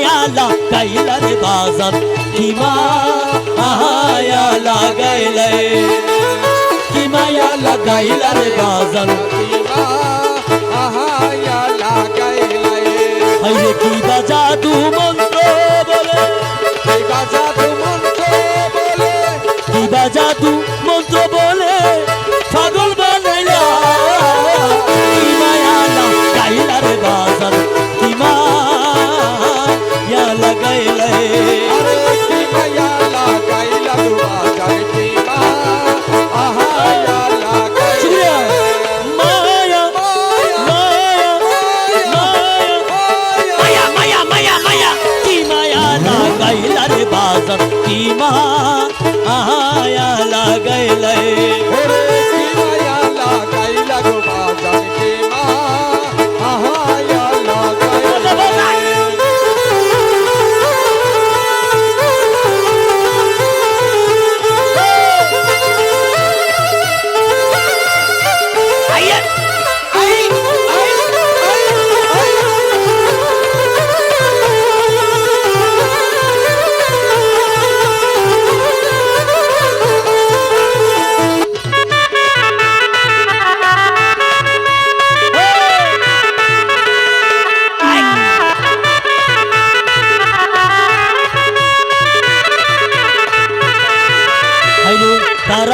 মায়া লাগাইলা রে বাজান কি মায়া লাগাইলা কি মায়া লাগাইলা রে বাজান হাইরে কি বাজা দু মন্ত্র বলে কি বাজা দু মন্ত্র বলে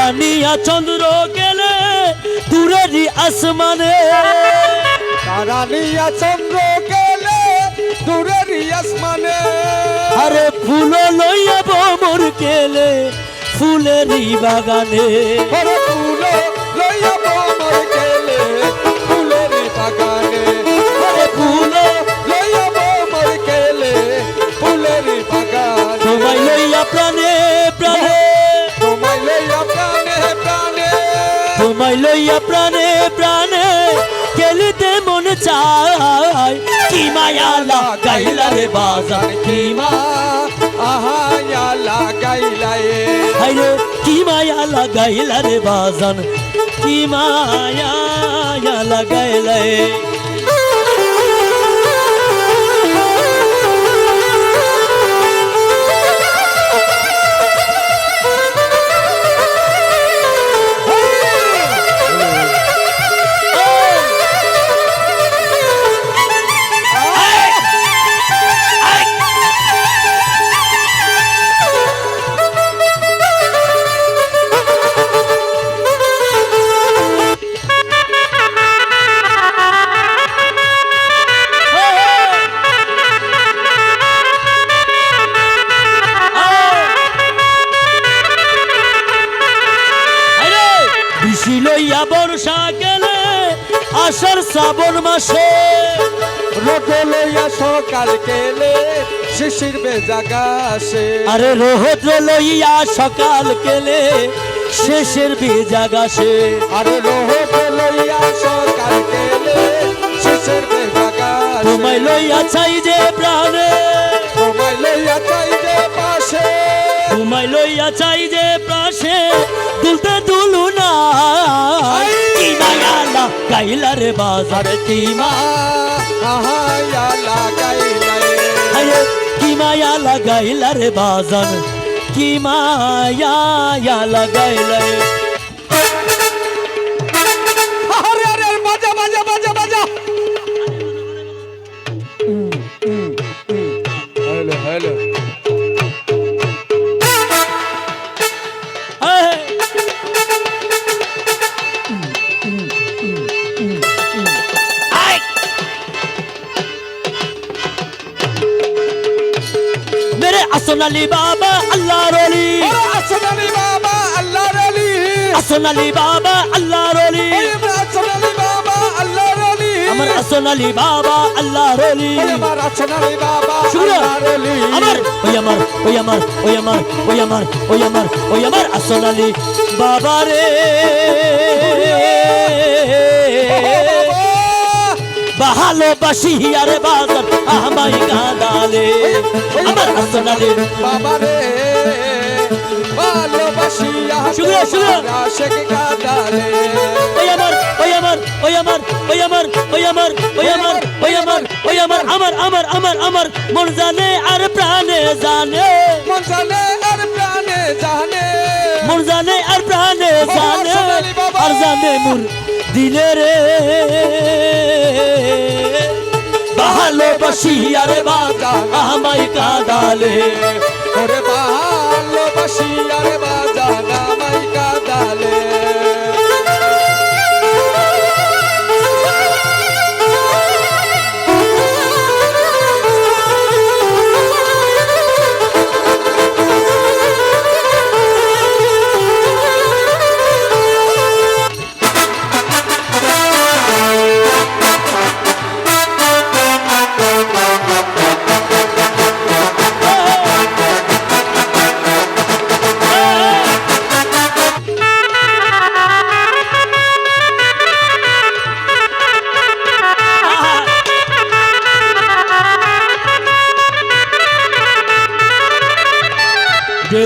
তারা নিয়া চন্দ্র গেলে দূরেরই আসমানে। তারানিয়া চন্দ্র গেলে দূরের আসমানে। আরে ফুল লইয়া বমর গেলে ফুলেরই বাগানে। ফুলো লইয়া বোমর গেলে ফুলের বাগানে। তোমায় লইয়া প্রাণে প্রাণে খেলিতে মনে চায়। কি মায়া লাগাইলা রে বাজার, কি মা, আহা ইয়া লাগাইলায়ে হাইরে কি মায়া লাগাইলা রে বাজান কি মায়া লাগাইলা আষাঢ় শ্রাবণ মাসে। রোদ লইয়া সকাল গেলে শিশির বেজাগাসে আরে রোহদ্র লইয়া সকাল গেলে শেষের বেজাগাসে আর রোদ লইয়া সকাল গেলে শিশির বেজাগাসে তোমায় লইয়া চাই যে প্রাণে। তোমায় লইয়া চাই যে পাশে। তোমায় লইয়া চাই যে প্রাসে দুলতে গাইলা রে বাজার কিমা। মা আহা ইয়া লাগাইলাই হায় কি মায়া লাগাইলা রে বাজার। কি মায়া আসন আলী বাবা আল্লাহর অলি আসন আলী বাবা আল্লাহর অলি আসন আলী বাবা আল্লাহর অলি আসন আলী বাবা আল্লাহর অলি আমার আসন আলী বাবা আল্লাহর অলি আমার আসন বাবা আল্লাহর অলি আমার ওই আমার ওই আমার ওই আমার ওই আমার ওই আমার ওই আমার আসন বাবা রে। ভালোবাসি আরে বাজার আমায় কাঁদালে। আমার আসন আলী বাবা রে ভালোবাসিয়া শুক্রিয়া, শুক্রিয়া। আশেক কাদালে। ওই আমার ওই আমার ওই আমার ওই আমার ওই আমার ওই আমার ওই আমার ওই আমার আমার আমার আমার আমার মন জানে আর প্রাণে জানে। মন জানে আর প্রাণে জানে। মন জানে আর প্রাণে জানে। আর জানে মোর দিলে রে। বসি আরে বাগা আমায় কাদালে। ওরে ভালোবাসিয়া রে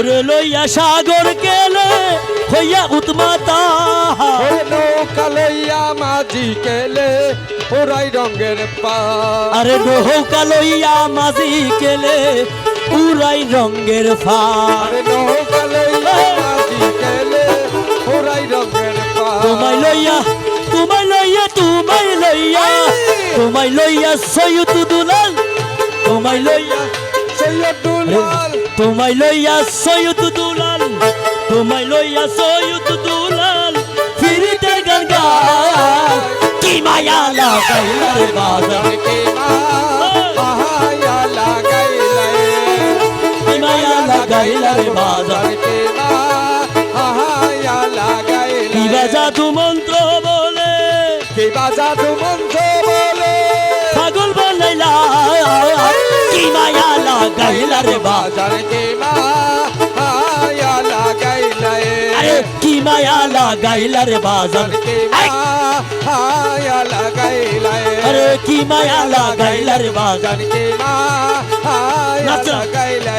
ডেরে লইয়া সাগর গেলে হইয়া উৎমাতা। নৌকা লইয়া মাঝি কেলে ওরাই রঙের পা। আরে নৌকা লইয়া মাঝি গেলে উড়াই রঙ্গের ফার আরে নৌকা লইয়া মাঝি কেলে ওরাই রঙের পা। তোমায় লইয়া তোমায় লইয়া তোমায় লইয়া তোমায় লইয়া সৈয়দ দুলাল তোমায় লইয়া সৈয়দুল লাল তোমায় লইয়া সৈয়দ দুলাল তোমায় লইয়া সৈয়দ দুলাল ফিরিতে গান গায় কি মায়া লাগাইলা রে বাজার। কে মায়া লাগাইলে কি মায়া লাগাইলা রে বাজার। কে মায়া লাগাইলে কি বাজা তু লাগাইলা রে বাজার কে মায়া লাগাইলে আরে কি মায়া লাগাইলা রে বাজার কে! মায়া লাগাইলে আরে কি মায়া লাগাইলা রে বাজার কে মায়া। লাগাইলে